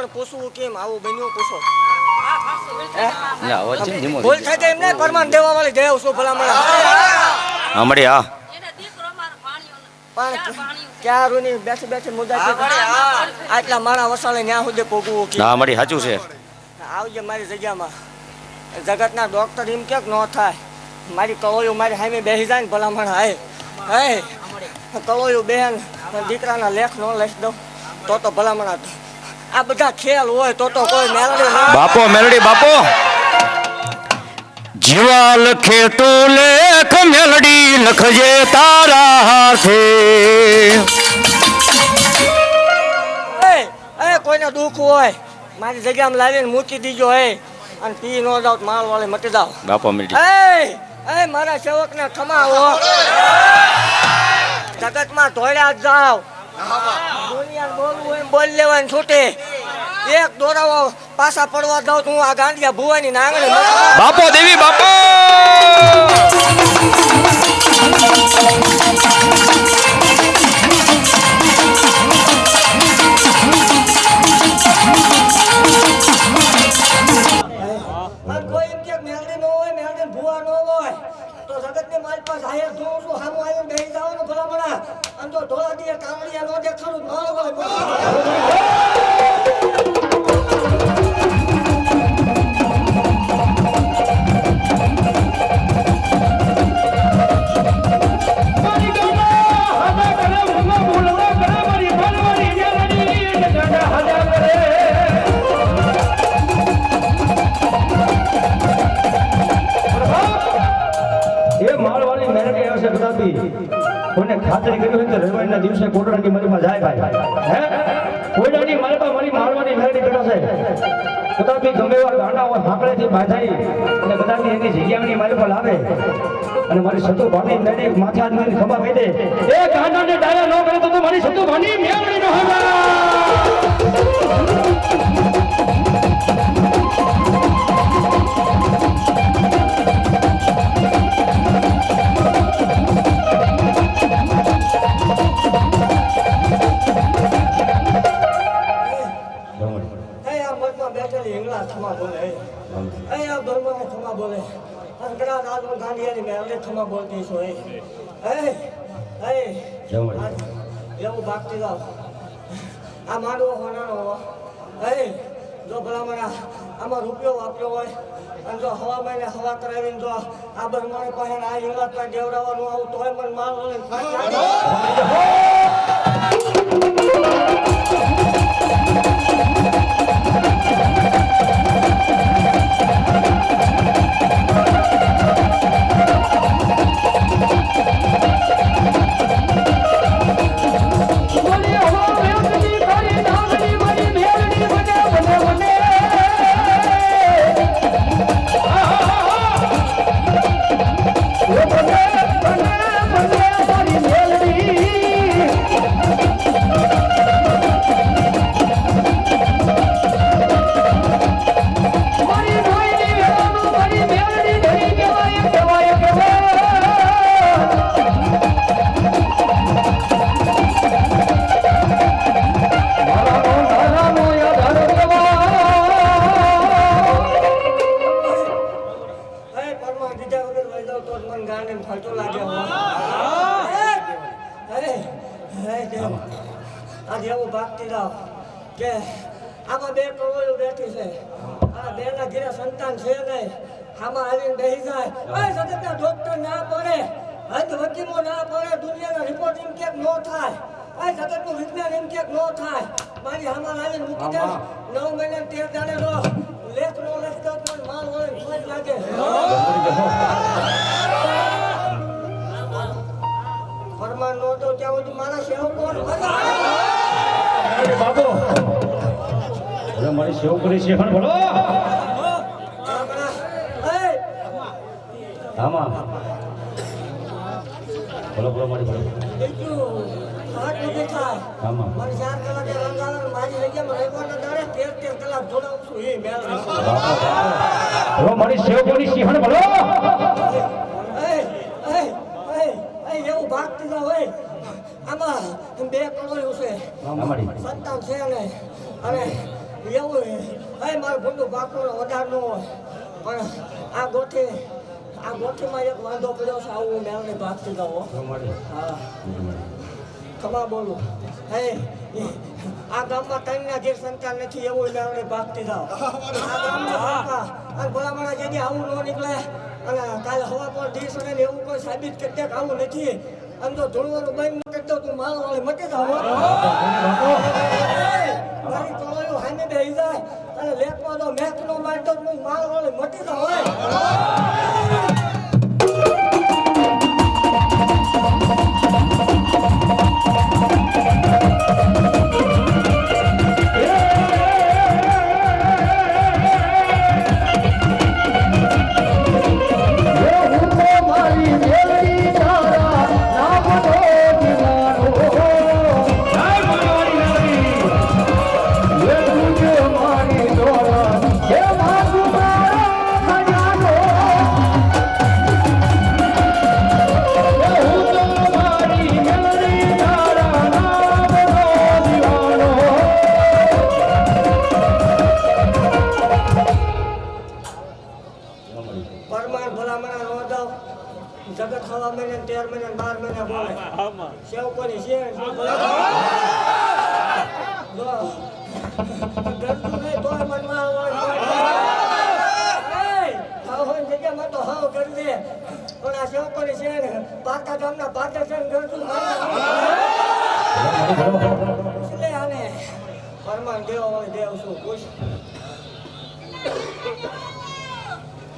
પણ પૂછવું કેમ? આવું બન્યું પૂછો. ભૂલ થાય તો એમને પરમાન દેવા વાળી જય છું ભલામણ હા મળી? હા પણ ક્યાં રૂની બેઠી બેઠી મુદ્દા છે? આટલા માણા વસાલે ન્યા સુધી પોગવું કે? હા મળી સાચું છે. આવજે મારી જગ્યામાં. જગતના ડોક્ટર એમ કે ન થાય. મારી કળોયું મારી સામે બેસી જાય ને ભલામણ હાય. હે કળોયું બેન દીકરાના લેખ ન લઈ દઉં તો તો ભલામણ આ આ બધા ખેલ હોય તો તો કોઈ મેલડી ન બાપો મેલડી બાપો. જીવા લખે તો લેખ મેલડી લખજે તારા હાથે. એ એ કોઈને દુઃખ હોય મારી જગ્યામાં લાવીને મૂકી દીજો હે અને પી નો જાવ માલ વાળે મટી જાવ. બાપો મેલડી. એ એ મારા સેવકને ખમાવો જગતમાં ધોળ્યા જ જાવ. દુનિયા બોલવું એમ બોલી લેવાનું છૂટે. એક દોરાવો પાછા પડવા દઉં તો હું આ ગાંડિયા ભુવાની નાંગણી બાપો દેવી બાપો! ભલામણા. અને જો દીએ કાવડિયા નો દેખાડું ન હોય. ખાતરી કરી હોય તો રવિવારના દિવસે કોટડાની મરીમાં જાય ભાઈ. હે? કોટડાની મરીમાં મારી માળવાની મેરડી કટાશે કદાપી ગમે એવા ગાંડા હોય સાંકળેથી બાંધાઈ અને કદાચ એની જગ્યાની મારી પર લાવે. અને મારી સતુ ભાની મેરડી માથા મારી ખભા કહી દે. એ ગાંડાને ડાયા ન કરે તો તું મારી સતુ ભાની મેરડી નો હવે આ મઠમાં બેઠેલી હિંગળા થમા બોલે. એ આ ધર્મને થમા બોલે. કદાચ આજુ ગાંધીયાની મેલડી થમા બોલતી છો એ એવું ભાગતી જાવ આ માંડવો હોનાનો હો. એ જો ભલામણા આમાં રૂપિયો વાપર્યો હોય અને જો હવા મહિને હવા કરાવીને જો આ બરમાણી પાસે આ હિંગળા દેવડાવવાનું આવું તોય મને માલ ફરતો લાગે હો. અરે અરે દેવ આજે એવું ભાગતી લાવ કે આમાં બે કવળું બેઠી છે. આ બે ના ઘેરે સંતાન છે નહીં આમાં આવીને બેસી જાય. એ સતત ડોક્ટર ના પડે હદ વકીમો ના પડે દુનિયાના રિપોર્ટિંગ કેમ નો થાય? એ જગતનું વિજ્ઞાન એમ ન થાય? મારી આમાં આવીને મૂકી દે. નવ મહિને તેર દાડે રો લેખ નો લેખ તો પણ માલ હોય લાગે ફરમાન નો તો ત્યાં સુધી મારા સેવકો બાપો. મારી સેવ કરી છે પણ બોલો આમાં. બોલો બોલો મારી આમાં. મારી ચાર કલાકે રંગાવે ને મારી જગ્યામાં રહેવાના દાડે તેર તેર કલાક જોડાવું છું. એ મેળ મારી સિંહણ બોલો એ, એ, એ, એ, એવું ભાગતી જાવ હોય આમાં બે કરોડ છે સંતાન છે ને અને એવું હે મારું ભૂંડું બાકુનો વધાર ન હોય પણ આ ગોઠી આ ગોઠીમાં એક વાંધો પડ્યો છે આવું મેળને ભાગતી જાઓ હા ખમા બોલું હે આ ગામમાં કન્યા જે સંતાન નથી એવું મેળને ભાગતી જાઓ આ ગામમાં અને ભલામણા જેથી આવું ન નીકળે અને કાલે હવા પર દિવસ ને એવું કોઈ સાબિત કરી દે આવું નથી અને જો ધૂળવાનું બંધ ન તું માલ વાળી મટી જાવ મારી ટોળીઓ હામે બેહી જાય. અને લેખમાં તો મેચ નો મારતો તું માલ વાળે મટી જ હોય પણ મહિના સેવ કોની છે પાકા ગામના પાકા છે એટલે આને પરમાન દેવ હોય દેવ શું પૂછ